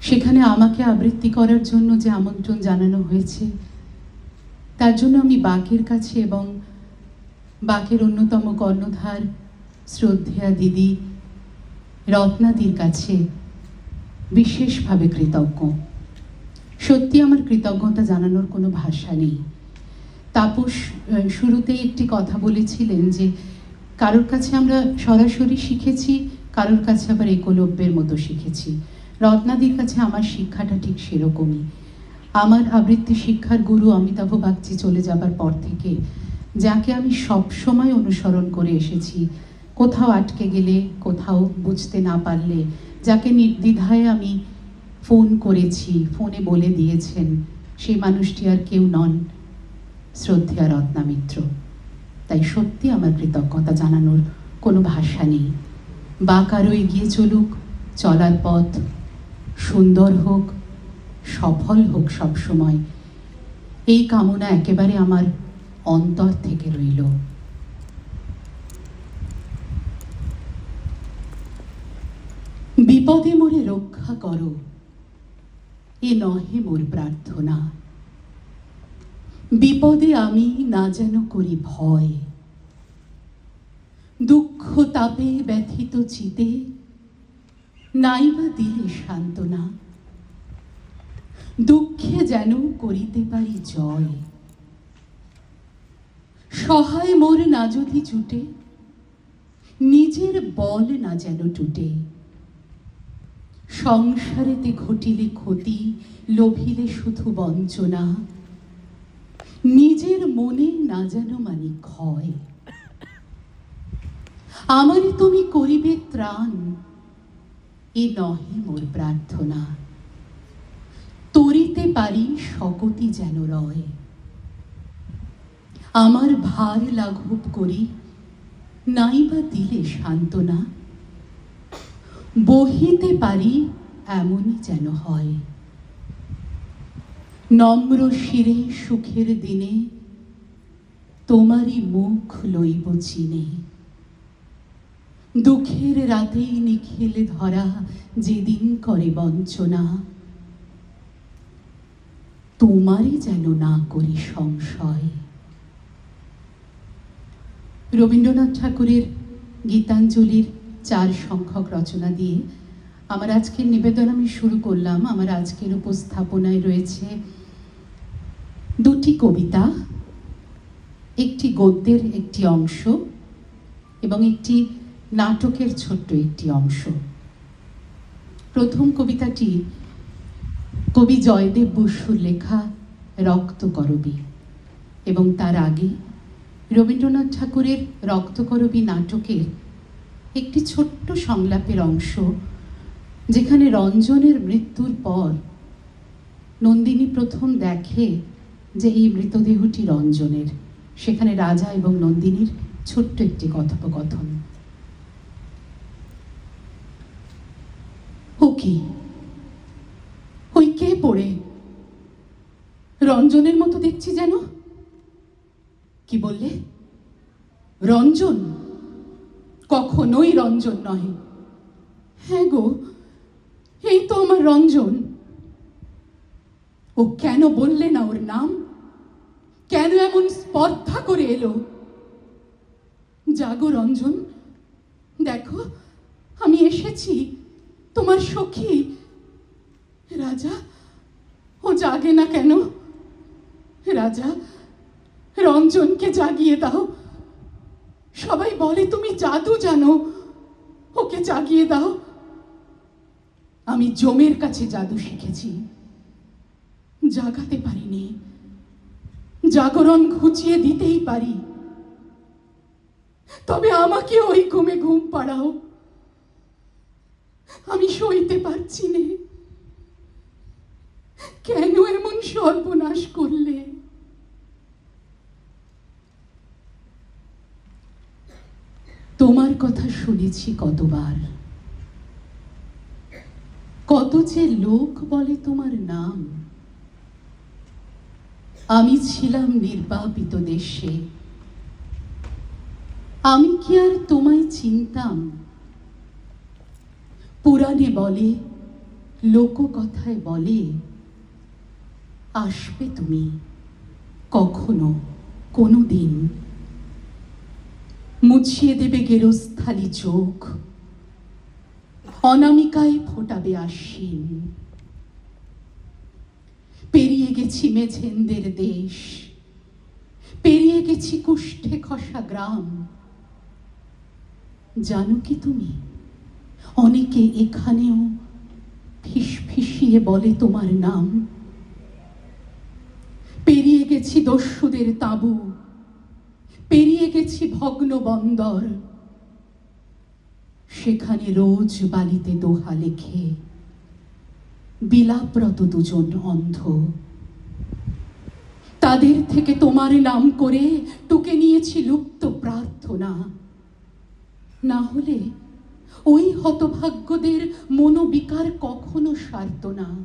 সেখানে আমাকে আবৃত্তি করার জন্য যে আমন্ত্রণ জানানো হয়েছে, তার জন্য আমি বাকের কাছে এবং বাকের অন্যতম কর্ণধার শ্রদ্ধেয়া দিদি রত্নাদির কাছে বিশেষভাবে কৃতজ্ঞ। সত্যি আমার কৃতজ্ঞতা জানানোর কোনো ভাষা নেই। তাপস শুরুতেই একটি কথা বলেছিলেন যে, কারোর কাছে আমরা সরাসরি শিখেছি কারোর কাছে আবার একলব্যের মতো শিখেছি। রত্নাদির কাছে আমার শিক্ষাটা ঠিক সেরকমই। আমার আবৃত্তি শিক্ষার গুরু অমিতাভ বাগচি চলে যাবার পর থেকে, যাকে আমি সব সময় অনুসরণ করে এসেছি, কোথাও আটকে গেলে, কোথাও বুঝতে না পারলে, যাকে নির্দ্বিধায় আমি ফোন করেছি, ফোনে বলে দিয়েছেন, সেই মানুষটি আর কেউ নন শ্রদ্ধেয়া রত্না মিত্র তাই সত্যি আমার কৃতজ্ঞতা জানানোর কোনো ভাষা নেই। বা কারও এগিয়ে চলুক, চলার পথ সুন্দর হোক, সফল হোক সব সময়। এই কামনা একেবারে আমার অন্তর থেকে রইল। বিপদে মোরে রক্ষা করো, এ নহে মোর প্রার্থনা। বিপদে আমি না যেন করি ভয়। দুঃখ তাপে ব্যথিত চিতে, নাইবা দিলে সান্ত্বনা। দুঃখে যেন করিতে পারি জয়। সহায় মোর না যদি জুটে নিজের বল না যেন টুটে। সংসারেতে ঘটিলে ক্ষতি, লোভিলে শুধু বঞ্চনা। নিজের মনে না যেন মানি ক্ষয় আমারই তুমি করিবে ত্রাণ। এ নহে মোর প্রার্থনা। তরিতে পারি শকতি যেন রয়। আমার ভার লাঘব করি নাইবা দিলে সান্ত্বনা। বহিতে পারি এমনই যেন হয়। নম্র শিরে সুখের দিনে তোমারই মুখ লইব চিনে। দুঃখের রাতেই নিখিল ধরা যেদিন করে বঞ্চনা। তোমারই যেন না করি সংশয়। রবীন্দ্রনাথ ঠাকুরের গীতাঞ্জলির চার সংখ্যক রচনা দিয়ে আমার আজকের নিবেদন আমি শুরু করলাম। আমার আজকের উপস্থাপনায় রয়েছে দুটি কবিতা, একটি গদ্যের একটি অংশ এবং একটি নাটকের ছোট্ট একটি অংশ। প্রথম কবিতাটি কবি জয়দেব বসুর লেখা রক্ত করবী এবং তার আগে রবীন্দ্রনাথ ঠাকুরের রক্তকরবী নাটকের একটি ছোট্ট সংলাপের অংশ, যেখানে রঞ্জনের মৃত্যুর পর নন্দিনী প্রথম দেখে যে এই মৃতদেহটি রঞ্জনের। সেখানে রাজা এবং নন্দিনীর ছোট্ট একটি কথোপকথন ও কি? ওই কে পড়ে? রঞ্জনের মতো দেখছি যেন। কি বললে? রঞ্জন? কখনোই রঞ্জন নয় হ্যাঁ গো, এই তো আমার রঞ্জন। ও কেন বললে না ওর নাম? কেন এমন স্পর্ধা করে এলো? জাগো রঞ্জন, দেখো, আমি এসেছি। তোমার সখী? রাজা, ও জাগে না কেন? রাজা, রঞ্জনকে জাগিয়ে দাও। সবাই বলে, তুমি জাদু জানো। ওকে জাগিয়ে দাও। আমি জমের কাছে জাদু শিখেছি। জাগাতে পারিনি। জাগরণ ঘুচিয়ে দিতেই পারি। তবে আমাকে ওই ঘুমে ঘুম পাড়াও। আমি সইতে পারছি নে। কেন এমন সর্বনাশ করলে? তোমার কথা শুনেছি কতবার। কত যে লোক বলে তোমার নাম। আমি ছিলাম নির্বাপিত দেশে। আমি কি আর তোমায় চিনতাম? পুরাণে বলে, লোককথায় বলে, আসবে তুমি কখনো কোনো দিন মুছিয়ে দেবে গেরস্থালি চোখ, অনামিকায় ফোটাবে আশ্বিন। পেরিয়ে গেছি মেঝেন্দের দেশ, পেরিয়ে গেছি কুষ্ঠে খসা গ্রাম। জানো কি তুমি? অনেকে এখানেও ফিস ফিসিয়ে বলে তোমার নাম। পেরিয়ে গেছি দস্যুদের তাঁবু, পেরিয়ে গেছি ভগ্ন বন্দর সেখানে রোজ বালিতে দোহা লেখে, বিলাপরত দুজন অন্ধ। তাদের থেকে তোমার নাম করে টুকে নিয়েছি লুপ্ত প্রার্থনা। না হলে ওই হতভাগ্যদের মনোবিকার কখনো সারত না।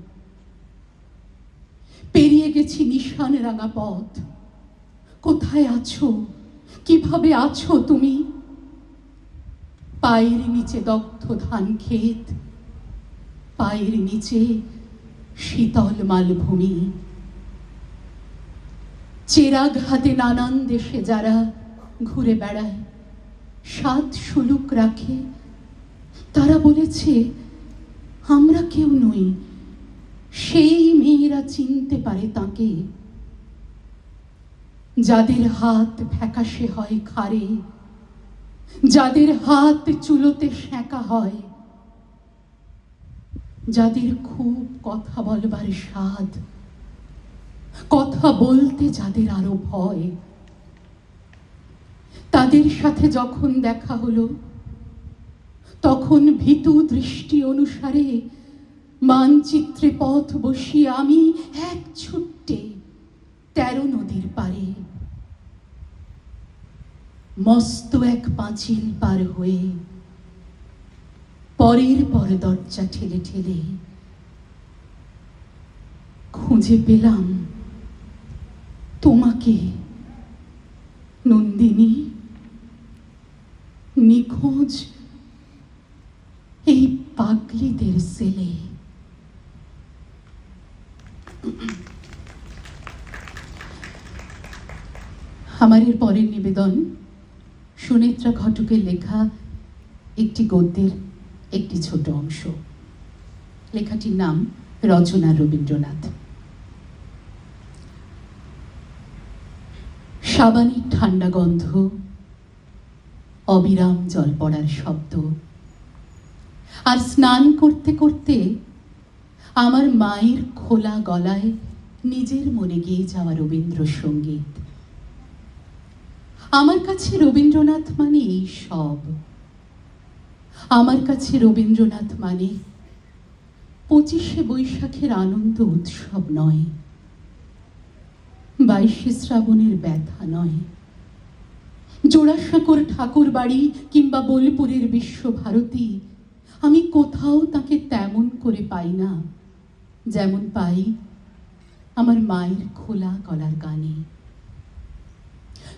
পেরিয়ে গেছি নিশান রাঙা পথ। কোথায় আছো? কীভাবে আছো তুমি? পায়ের নিচে দগ্ধ ধান ক্ষেত, পায়ের নিচে শীতল মালভূমি। চেরাগ হাতে নানান দেশে যারা ঘুরে বেড়ায়, সাত সুলুক রাখে তারা বলেছে, আমরা কেউ নই। সেই মেয়েরা চিনতে পারে তাকে। যাদের হাত ফ্যাকাশে হয় খারে যাদের হাত চুলোতে সেঁকা হয়, যাদের খুব কথা বলবার স্বাদ, কথা বলতে যাদের আরও ভয়। তাদের সাথে যখন দেখা হলো তখন ভীতু দৃষ্টি অনুসারে মানচিত্রে পথ বসিয়ে আমি এক ছুট্টে তেরো নদীর পারে মস্ত এক পাঁচিল পার হয়ে পরের পর দরজা ঠেলে ঠেলে খুঁজে পেলাম তোমাকে নন্দিনী। নিখোঁজ পাগলিদের সেলে আমার এর পরের নিবেদন সুনেত্রা ঘটকের লেখা একটি গদ্যের একটি ছোট অংশ লেখাটির নাম রচনা রবীন্দ্রনাথ সাবানের ঠান্ডা গন্ধ অবিরাম জল পড়ার শব্দ আর স্নান করতে করতে আমার মায়ের খোলা গলায় নিজের মনে গিয়ে যাওয়া রবীন্দ্রসঙ্গীত। আমার কাছে রবীন্দ্রনাথ মানে এই সব। আমার কাছে রবীন্দ্রনাথ মানে পঁচিশে বৈশাখের আনন্দ উৎসব নয়, বাইশে শ্রাবণের ব্যথা নয়। জোড়াসাঁকোর ঠাকুর বাড়ি কিংবা বোলপুরের বিশ্বভারতী আমি কোথাও তাকে তেমন করে পাই না, যেমন পাই আমার মায়ের খোলা গলার গানে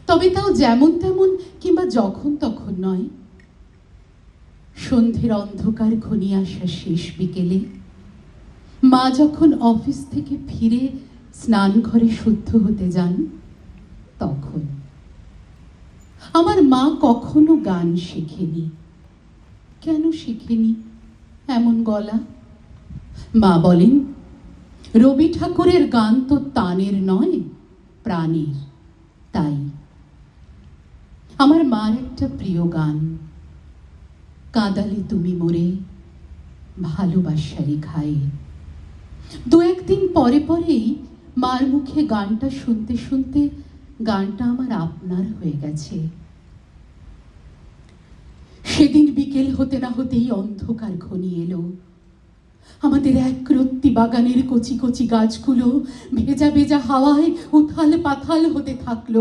তবে তাও যেমন তেমন কিংবা যখন তখন নয়। সন্ধ্যের অন্ধকার ঘনিয়ে আসা শেষ বিকেলে মা যখন অফিস থেকে ফিরে স্নান ঘরে শুদ্ধ হতে যান, তখন। আমার মা কখনো গান শেখেনি। কেন শেখেনি? এমন গলা। মা বলেন, রবি ঠাকুরের গান তো তানের নয়, প্রাণের। তাই আমার মার একটা প্রিয় গান। কাঁদালে তুমি মোরে, ভালোবাসারি খায়ে দু একদিন পরে পরেই মার মুখে গানটা শুনতে শুনতে গানটা আমার আপনার হয়ে গেছে। সেদিন বিকেল হতে না হতেই অন্ধকার ঘনিয়ে এলো। আমাদের এক রত্তি বাগানের কচি কচি গাছগুলো ভেজা ভেজা হাওয়ায় উথাল পাথাল হতে থাকল।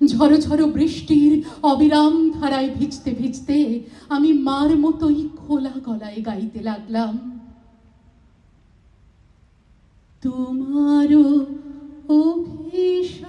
ঝড়ো ঝড়ো বৃষ্টির অবিরাম ধারায় ভিজতে ভিজতে আমি মার মতোই খোলা গলায় গাইতে লাগলাম। তোমারও অভিসারে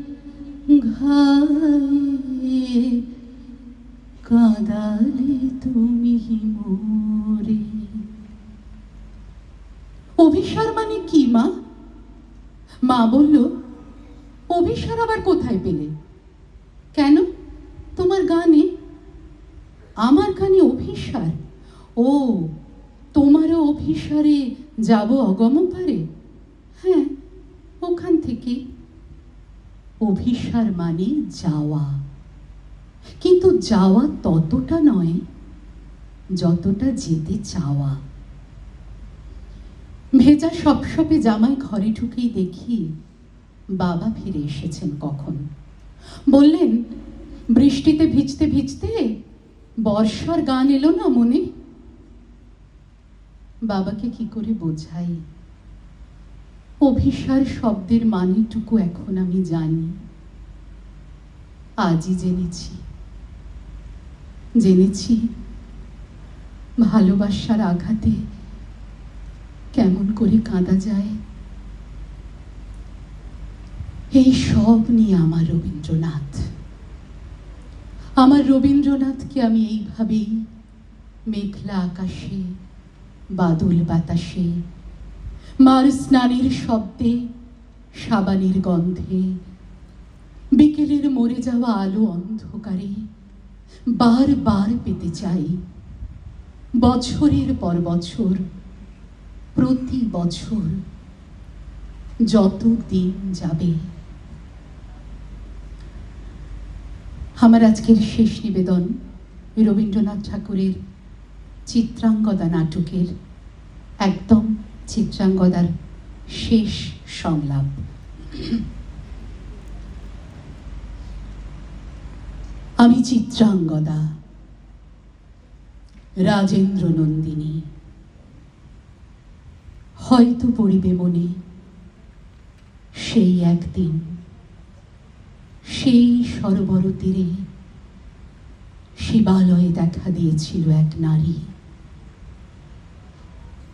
কাঁদালে তুমি মোরে। অভিসার মানে কি, মা? মা বলল, অভিসার আবার কোথায় পেলে? কেন? তোমার গানে? আমার গানে অভিসার? ও, তোমারও অভিসারে যাব অগম পারে? হ্যাঁ ওখান থেকে। অভিসার মানে যাওয়া। কিন্তু যাওয়া ততটা নয় যতটা যেতে চাওয়া। ভেজা সপসপে জামাই ঘরে ঢুকেই দেখি বাবা ফিরে এসেছেন কখন। বললেন, বৃষ্টিতে ভিজতে ভিজতে বর্ষার গান এলো না মনে? বাবাকে কি করে বোঝাই? অভিসার শব্দের মানেটুকু এখন আমি জানি। আজই জেনেছি। জেনেছি ভালোবাসার আঘাতে কেমন করে কাঁদা যায়। এই সব নিয়ে আমার রবীন্দ্রনাথ। আমার রবীন্দ্রনাথকে আমি এইভাবেই মেঘলা আকাশে, বাদল বাতাসে মার স্নানের শব্দে সাবানের গন্ধে। বিকেলের মরে যাওয়া আলো অন্ধকারে বারবার পেতে চাই। বছরের পর বছর, প্রতি বছর যত দিন যাবে। আমার আজকের শেষ নিবেদন রবীন্দ্রনাথ ঠাকুরের চিত্রাঙ্গদা নাটকের একদম চিত্রাঙ্গদার শেষ সংলাপ। আমি চিত্রাঙ্গদা, রাজেন্দ্র নন্দিনী। হয়তো পড়িবে মনে সেই একদিন, সেই সরোবর তীরে শিবালয়ে দেখা দিয়েছিল এক নারী।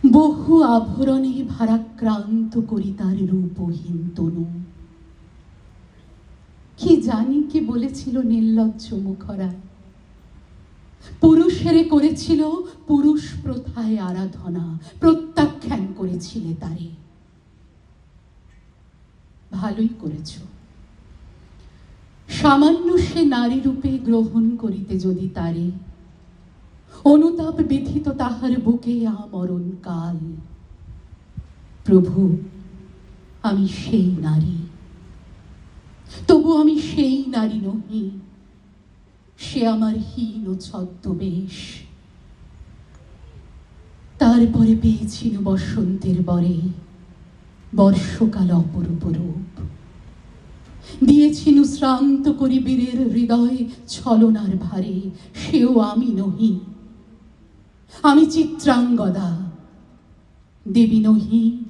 বহু আভরণে ভারাক্রান্ত করি তার রূপহীন তনু। কি জানি কে বলেছিল নির্লজ্জ মুখরা। পুরুষেরে করেছিল পুরুষ প্রথায় আরাধনা, প্রত্যাখ্যান করেছিলে তারে। ভালোই করেছ। সামান্য সে নারী রূপে গ্রহণ করিতে যদি তারে অনুতাপ বিধিত তাহার বুকে আমরণ কাল। প্রভু, আমি সেই নারী। তবু আমি সেই নারী নহি, সে আমার হীন ছদ্মবেশ। তারপরে পেয়েছিল বসন্তের বরে বর্ষকাল অপরূপ রূপ। দিয়েছিল শ্রান্ত করি বীরের হৃদয় ছলনার ভারে, সেও আমি নহি। আমি চিত্রাঙ্গদা। দেবী নহি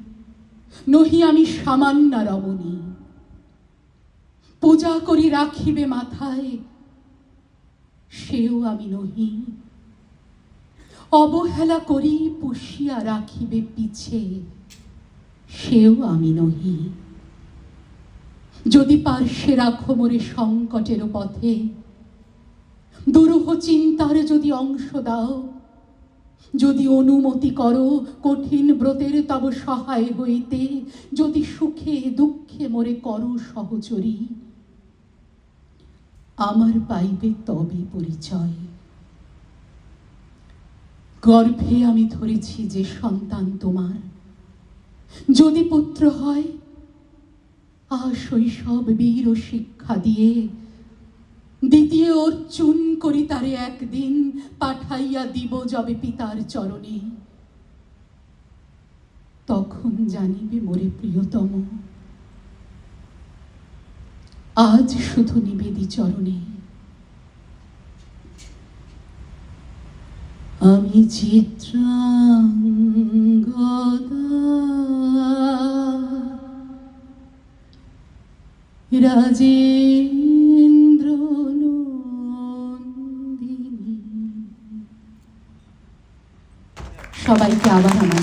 নহি আমি সামান্য রমণী। পূজা করি রাখিবে মাথায়, সেও আমি নহি। অবহেলা করি পুষিয়া রাখিবে পিছে, সেও আমি নহি। যদি পার্শ্বে রাখো মোরে সংকটের পথে, দুরূহ চিন্তার যদি অংশ দাও যদি অনুমতি করো, কঠিন ব্রতের তব সহায় হইতে। যদি সুখে দুঃখে মোরে করো সহচরী। আমার পাইবে তবে পরিচয়। গর্ভে আমি ধরেছি যে সন্তান তোমার। যদি পুত্র হয় আ শৈশব বীর শিক্ষা দিয়ে দ্বিতীয় অর্জুন করি তারে একদিন, পাঠাইয়া দিব যবে পিতার চরণে। তখন জানিবে মোরে প্রিয়তম, আজ শুধু নিবেদি চরণে। আমি চিত্রাঙ্গদা রাজেন্দ্র সবাইকে আবার